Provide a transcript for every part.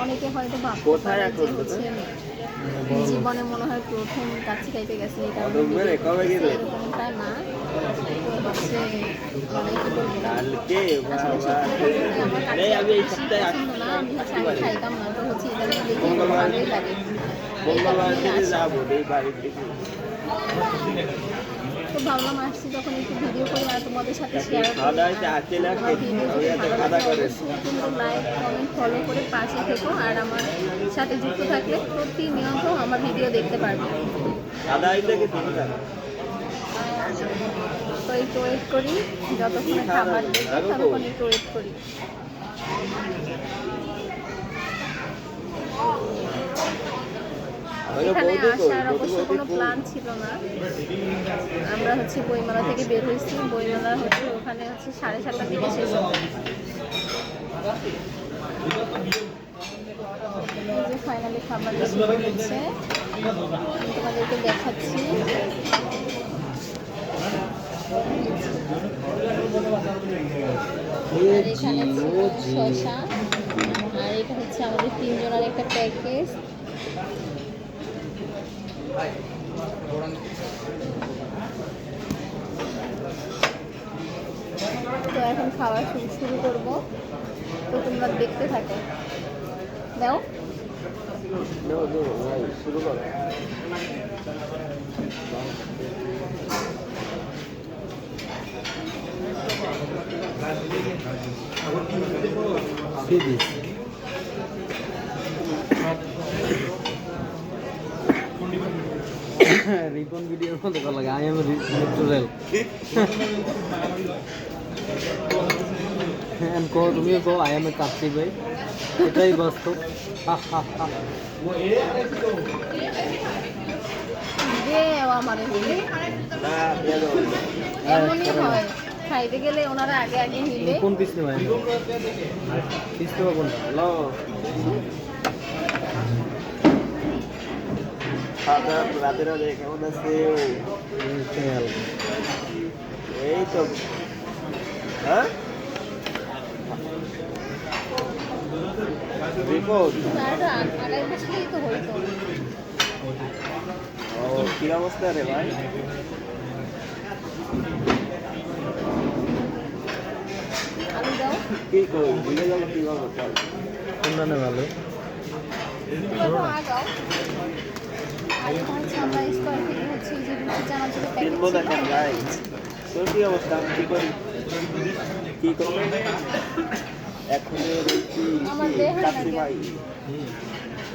অনেকে হয়তো ভাবতে জীবনে মনে হয় প্রথম কাছে খাইতে গেছে কবে এরকমটা না। খাইতাম না তো হচ্ছে ভালোই লাগে। তো ভাবলাম আসছি যখন একটু ভিডিও করে আর তোমাদের সাথে শেয়ার কিন্তু লাইক কমেন্ট ফলো করে পাশে থেকো আর আমার সাথে যুক্ত থাকলে প্রতিনিয়ত আমার ভিডিও দেখতে পারবে। তো একটু ওয়েট করি যতক্ষণে খাবার দেখি ততক্ষণ একটু ওয়েট করি। এখানে আসার অবশ্য কোনো প্ল্যান ছিল না। আমরা হচ্ছে বইমেলা থেকে বের হয়েছি। বইমেলা হচ্ছে ওখানে হচ্ছে সাড়ে সাতটার দিকে শেষ হবে। যে ফাইনালি খাবার হচ্ছে আমি তোমাদেরকে দেখাচ্ছি। আর এখানে শসা। আর এটা হচ্ছে আমাদের তিনজনের একটা প্যাকেজ তো এখন খাওয়া শুরু শুরু করব। তো তোমরা দেখতে থাকো। ভাই, শুরু করো। রিপন ভিডিওর মধ্যে করা লাগে আই এম ন্যাচুরাল হ্যাঁ কো তুমিও কো আই এম এ কাচ্চি ভাই। এটাই বাস্তব। খাইতে গেলে ওনারা আগে আগে নিলে কোন পিস নেওয়া পিস নেওয়া কোনটা? দাওয়া রাতে রাতে কেমন আছে? তেল এই তো। হ্যাঁ? রিপোর্ট ও কি অবস্থা রে ভাই? কি কই? ভুলে গেল কি কোনটা ভালো আর স্কোয়ার হচ্ছে যে তোর কি অবস্থা? আমি কি করি? কি করব? এখন আমার দেহ চাকরি ভাই।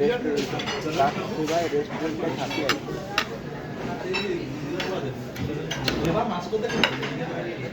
রেস্টুরেন্ট ভাই রেস্টুরেন্টে থাকি আর এত বড় করে কাটে কেন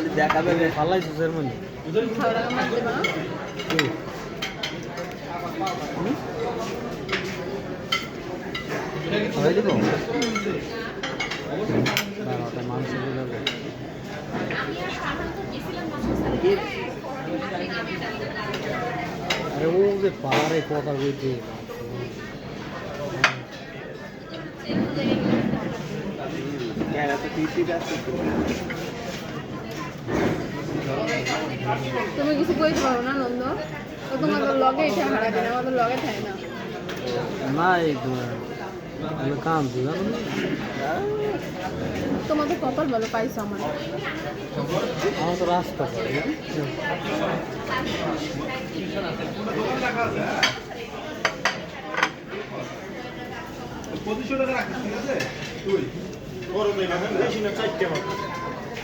খালি দেখাবে রে। পাল্লাই সুসের মধ্যে ভালো লাগা মাছ দেবো না কি খাওয়াই দেবো ওটা মাংস দিয়ে দেবো আরে ও যে পারে কথা আছে তো? তুমি কিছু কইতে পারো না নন্দ? ও তোমাদের লগে এটা হারাবে না আমাদের লগে থাকে না। না এই আমি কাম তুই জানো তোমাদের কপাল ভালো পাইছো আমার। আমার তো রাস্তা না?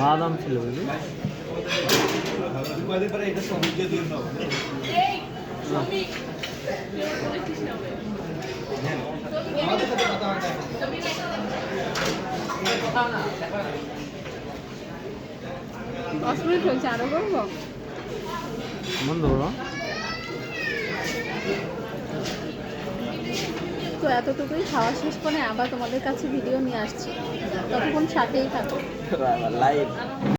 বাদাম ছিল বুঝলি? দশ মিনিট হয়েছে আরও করব? করো। তো এতটুকুই খাওয়া শেষ করে আবার তোমাদের কাছে ভিডিও নিয়ে আসছি। ততক্ষণ সাথেই থাকো। লাইভ